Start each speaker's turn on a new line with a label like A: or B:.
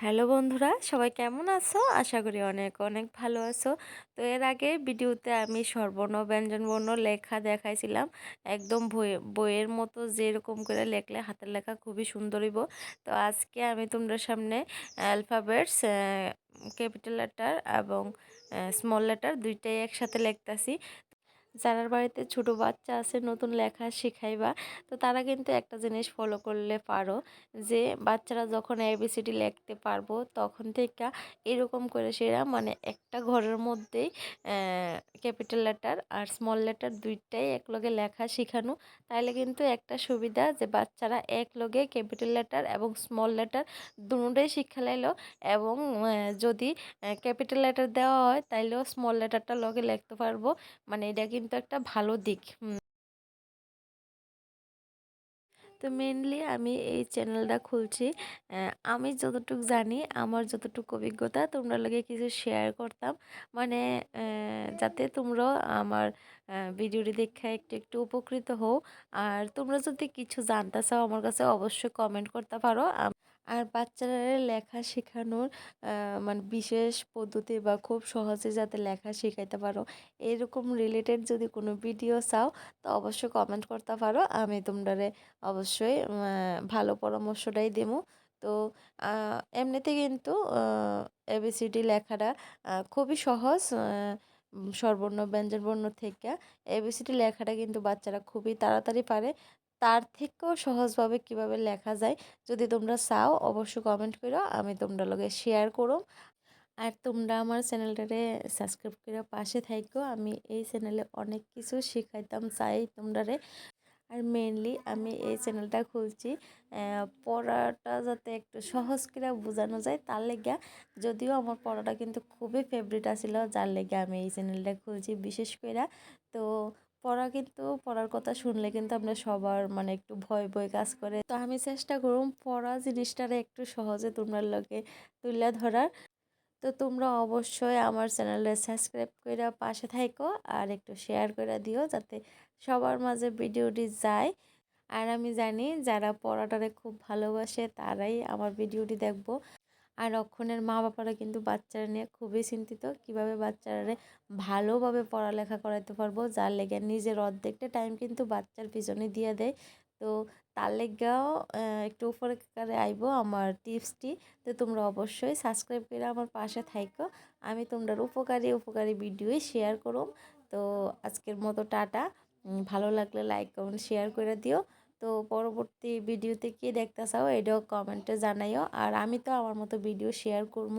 A: Hello বন্ধুরা, সবাই কেমন আছো? আশা করি অনেক অনেক ভালো আছো। তো এর আগে ভিডিওতে আমি স্বরবর্ণ ব্যঞ্জনবর্ণ লেখা দেখাইছিলাম। একদম বই, বইয়ের মতো যেরকম করে লেখলে হাতের লেখা খুবই সুন্দর হইব। তো আজকে আমি তোমরা সামনে অ্যালফাবেটস ক্যাপিটাল লেটার এবং স্মল লেটার দুইটাই একসাথে লিখতেছি। যারার বাড়িতে ছোট বাচ্চা আছে, নতুন লেখা শিখাইবা, তো তারা কিন্তু একটা জিনিস ফলো করলে পারো যে বাচ্চারা যখন এবিসিডি লিখতে পারব, তখন থেকে এরকম করে সেরা মানে একটা ঘরের মধ্যেই ক্যাপিটাল লেটার আর স্মল লেটার দুইটাই একলগে লেখা শেখানো। তাইলে কিন্তু একটা সুবিধা যে বাচ্চারা এক লগে ক্যাপিটাল লেটার এবং স্মল লেটার দুটোই শিক্ষা লাইলো এবং যদি ক্যাপিটাল লেটার দেওয়া হয়, তাইলেও স্মল লেটারটা লগে লিখতে পারব। মানে এটা কিন্তু একটা ভালো দিক। তো মেনলি আমি এই চ্যানেলটা খুলছি। আমি যতটুকু জানি, আমার যতটুকু অভিজ্ঞতা, তোমরা লগে কিছু শেয়ার করতাম। মানে যাতে তোমরাও আমার ভিডিওটি দেখে একটু একটু উপকৃত হও। আর তোমরা যদি কিছু জানতে চাও, আমার কাছে অবশ্যই কমেন্ট করতে পারো। আর বাচ্চারা লেখা শেখানোর মানে বিশেষ পদ্ধতি বা খুব সহজে যাতে লেখা শেখাইতে পারো, এরকম রিলেটেড যদি কোনো ভিডিও চাও, তো অবশ্যই কমেন্ট করতে পারো। আমি তোমরা অবশ্যই ভালো পরামর্শটাই দেবো তো এমনিতে কিন্তু এবিসিডি লেখাটা খুবই সহজ স্বরবর্ণ, ব্যঞ্জনবর্ণ থেকে এবিসিডি লেখাটা কিন্তু বাচ্চারা খুবই তাড়াতাড়ি পারে। তার থেকেও সহজভাবে কীভাবে লেখা যায় যদি তোমরা চাও, অবশ্যই কমেন্ট করো, আমি তোমরা লগে শেয়ার করো আর তোমরা আমার চ্যানেলটারে সাবস্ক্রাইব করে পাশে থাকো আমি এই চ্যানেলে অনেক কিছু শেখাইতাম, চাই তোমরারে। আর মেনলি আমি এই চ্যানেলটা খুলছি পড়াটা যাতে একটু সহজ করে বোঝানো যায়, তার লেগে যদিও আমার পড়াটা কিন্তু খুবই ফেভারিট আছিল, যার লেগে আমি এই চ্যানেলটা খুলছি বিশেষ করে তো পড়া কিন্তু পড়ার কথা শুনলে কিন্তু আমরা সবার মানে একটু ভয় ভয় কাজ করে। তো আমি চেষ্টা করুম পড়া জিনিসটারে একটু সহজে তোমরা লোকে তুলে ধরার। তো তোমরা অবশ্যই আমার চ্যানেলে সাবস্ক্রাইব করে পাশে থাকো আর একটু শেয়ার করে দিও যাতে সবার মাঝে ভিডিওটি যায়। আর আমি জানি যারা পড়াটারে খুব ভালোবাসে তারাই আমার ভিডিওটি দেখব। আর অক্ষণের মা বাবারা কিন্তু বাচ্চারা নিয়ে খুবই চিন্তিত। কীভাবে বাচ্চারা ভালোভাবে পড়ালেখা করাতে পারব? যার লেগে নিজের অর্ধেকটা টাইম কিন্তু বাচ্চার পিছনে দিয়ে দেয়। তো তার লেগেও একটু উপরে আইবো আমার টিপসটি। তো তোমরা অবশ্যই সাবস্ক্রাইব করে আমার পাশে থাকো আমি তোমরা উপকারী উপকারী ভিডিওই শেয়ার করুম। তো আজকের মতো টাটা। ভালো লাগলে লাইক কমেন্ট শেয়ার করে দিও। তো পরবর্তী ভিডিওতে কি দেখতে চাও, এটাও কমেন্টে জানাইও। আর আমি তো আমার মতো ভিডিও শেয়ার করব